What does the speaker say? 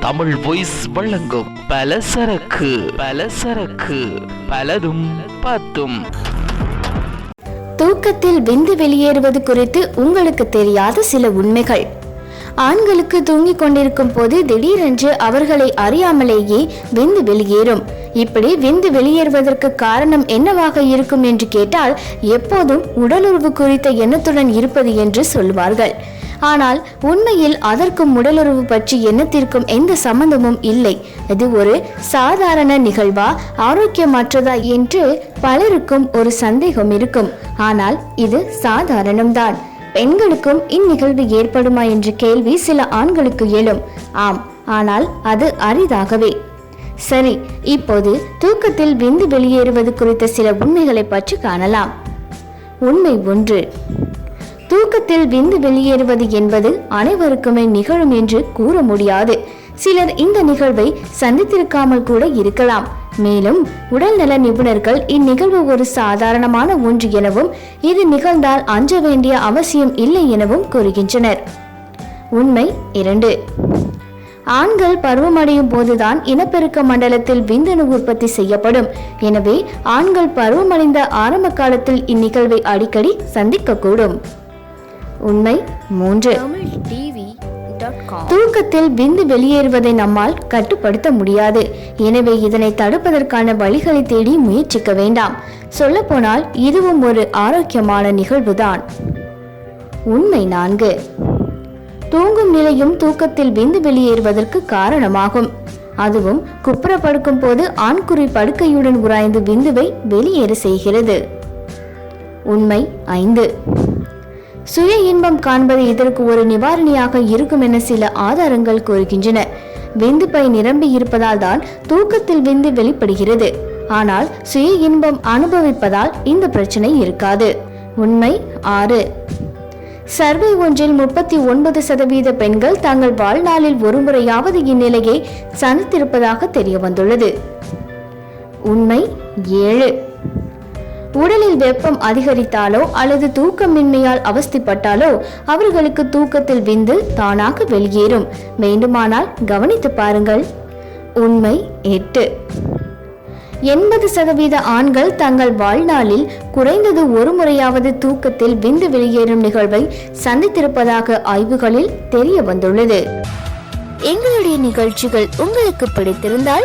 Tamil voice வழங்கும் பலசரக்கு பலசரக்கு பலதும் பத்தும் தூக்கத்தில் விந்து வெளியேறுவது குறித்து உங்களுக்கு தெரியாத சில உண்மைகள். ஆண்களுக்கு தூங்கிக் கொண்டிருக்கும் போது திடீரென்று அவர்களை அறியாமலேயே விந்து வெளியேறும். இப்படி விந்து வெளியேறுவதற்கு காரணம் என்னவாக இருக்கும் என்று கேட்டால் எப்போதும் உடலுறவு குறித்த எண்ணத்துடன் இருப்பது என்று சொல்வார்கள். ஆனால் உண்மையில் அதற்கும் உடலுறவு பற்றி எண்ணத்திற்கும் எந்த சம்பந்தமும் இல்லை. இது ஒரு சாதாரண நிகழ்வா ஆரோக்கியமற்றதா என்று பலருக்கும் ஒரு சந்தேகம் இருக்கும். ஆனால் இது சாதாரணம்தான். பெண்களுக்கும் இந்நிகழ்வு ஏற்படுமா என்ற கேள்வி சில ஆண்களுக்கு எழும். ஆம் ஆனால் அது அரிதாகவே. சரி இப்போது தூக்கத்தில் விந்து வெளியேறுவது குறித்த சில உண்மைகளை பற்றி காணலாம். உண்மை ஒன்று. தூக்கத்தில் விந்து வெளியேறுவது என்பது அனைவருக்குமே நிகழும் என்று கூற முடியாது. சிலர் இந்த நிகழ்வை சந்தித்திருக்காமல் கூட இருக்கலாம். மேலும் உடல்நல நிபுணர்கள் இந்நிகழ்வு ஒரு சாதாரணமான ஒன்று எனவும் இது நிகழ்ந்தால் அஞ்ச வேண்டிய அவசியம் இல்லை எனவும் கூறுகின்றனர். உண்மை இரண்டு. ஆண்கள் பருவமடையும் போதுதான் இனப்பெருக்க மண்டலத்தில் விந்தணு உற்பத்தி செய்யப்படும். எனவே ஆண்கள் பருவமடைந்த ஆரம்ப காலத்தில் இந்நிகழ்வை அடிக்கடி சந்திக்கக்கூடும். உண்மை மூன்று. டிவி தூக்கத்தில் விந்து வெளியேறுவதை நம்மால் கட்டுப்படுத்த முடியாது. எனவே இதனை தடுப்பதற்கான வழிகளை தேடி முயற்சிக்க வேண்டாம். சொல்லப்போனால் இதுவும் ஒரு ஆரோக்கியமான நிகழ்வுதான். உண்மை நான்கு. தூங்கும் நிலையும் தூக்கத்தில் விந்து வெளியேறுவதற்கு காரணமாகும். அதுவும் குப்புற படுக்கும் போது ஆண்குறி படுக்கையுடன் உராய்ந்து விந்துவை வெளியேற செய்கிறது. உண்மை ஐந்து. சுய இன்பம் காண்பது இதற்கு ஒரு நிவாரணியாக இருக்கும் என சில ஆதாரங்கள் கூறுகின்றன. விந்து பை நிரம்பி இருப்பதால் தான் தூக்கத்தில் விந்து வெளிப்படுகிறது. ஆனால் சுய இன்பம் அனுபவிப்பதால் இந்த பிரச்சனை இருக்காது. உண்மை ஆறு. சர்வே ஒன்றில் முப்பத்தி ஒன்பது சதவீத பெண்கள் தங்கள் வாழ்நாளில் ஒருமுறையாவது இந்நிலையை சந்தித்திருப்பதாக தெரிய வந்துள்ளது உண்மை ஏழு. உடலில் வெப்பம் அதிகரித்தாலோ அல்லது தூக்கமின்மையால் அவஸ்திப்பட்டாலோ அவர்களுக்கு தூக்கத்தில் விந்து தானாக வெளியேறும். வேண்டுமானால் கவனித்து பாருங்கள். உண்மை எட்டு. எண்பது சதவீத ஆண்கள் தங்கள் வாழ்நாளில் குறைந்தது ஒரு முறையாவது தூக்கத்தில் விந்து வெளியேறும் நிகழ்வை சந்தித்திருப்பதாக ஆய்வுகளில் தெரிய வந்துள்ளது. எங்களுடைய நிகழ்ச்சிகள் உங்களுக்கு பிடித்திருந்தால்